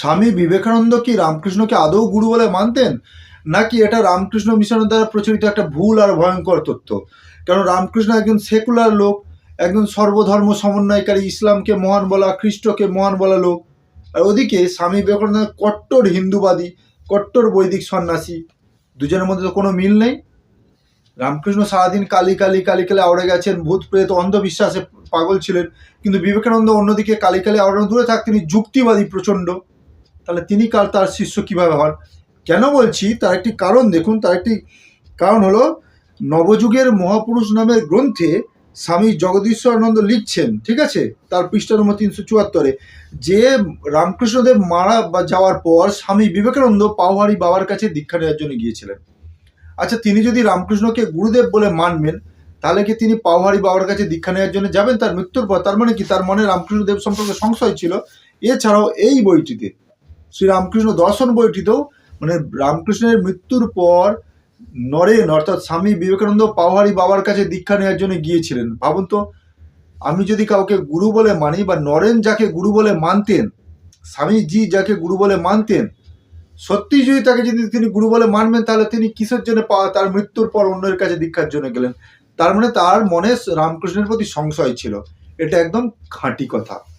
স্বামী বিবেকানন্দ কি রামকৃষ্ণকে আদৌ গুরু বলে মানতেন? নাকি এটা রামকৃষ্ণ মিশনের দ্বারা প্রচলিত একটা ভুল আর ভয়ঙ্কর তথ্য কারণ রামকৃষ্ণ একজন সেকুলার লোক, একজন সর্বধর্ম সমন্বয়কারী, ইসলামকে মহান বলা, খ্রিস্টকে মহান বলা লোক? আর ওদিকে স্বামী বিবেকানন্দ কট্টর হিন্দুবাদী, কট্টর বৈদিক সন্ন্যাসী, দুজনের মধ্যে তো কোনো মিল নেই। রামকৃষ্ণ সারাদিন কালী কালি কালী কালী আওড়ে গেছেন ভূত প্রেত অন্ধবিশ্বাসে পাগল ছিলেন, কিন্তু বিবেকানন্দ অন্যদিকে কালী কালী আওড়ানো দূরে থাক, তিনি যুক্তিবাদী প্রচণ্ড। তাহলে তিনি কার তার শিষ্য কীভাবে হন? কেন বলছি, তার একটি কারণ দেখুন, তার একটি কারণ হলো, নবযুগের মহাপুরুষ নামের গ্রন্থে স্বামী জগদীশ্বরানন্দ লিখছেন, ঠিক আছে? তার পৃষ্ঠা নম্বর তিনশো চুয়াত্তরে, যে রামকৃষ্ণদেব মারা বা যাওয়ার পর স্বামী বিবেকানন্দ পাওহারি বাবার কাছে দীক্ষা নেওয়ার জন্য গিয়েছিলেন। আচ্ছা তিনি যদি রামকৃষ্ণকে গুরুদেব বলে মানবেন, তাহলে কি তিনি পাওহারি বাবার কাছে দীক্ষা নেওয়ার জন্য যাবেন? তার মৃত্যুর পর, তার মানে কি? তার মনে রামকৃষ্ণদেব সম্পর্কে সংশয় ছিল। এছাড়াও এই বইটিতে শ্রী রামকৃষ্ণ দর্শন বইটিতেও মানে রামকৃষ্ণের মৃত্যুর পর নরেন, অর্থাৎ স্বামী বিবেকানন্দ পাওহারি বাবার কাছে দীক্ষা নেওয়ার জন্য গিয়েছিলেন। ভাবুন তো, আমি যদি কাউকে গুরু বলে মানি বা নরেন যাকে গুরু বলে মানতেন, স্বামীজি যাকে গুরু বলে মানতেন, সত্যি যদি তাকে যদি তিনি গুরু বলে মানবেন, তাহলে তিনি কিসের জন্য পা- তার মৃত্যুর পর অন্যের কাছে দীক্ষার জন্য গেলেন? তার মানে তার মনে রামকৃষ্ণের প্রতি সংশয় ছিল। এটা একদম খাঁটি কথা।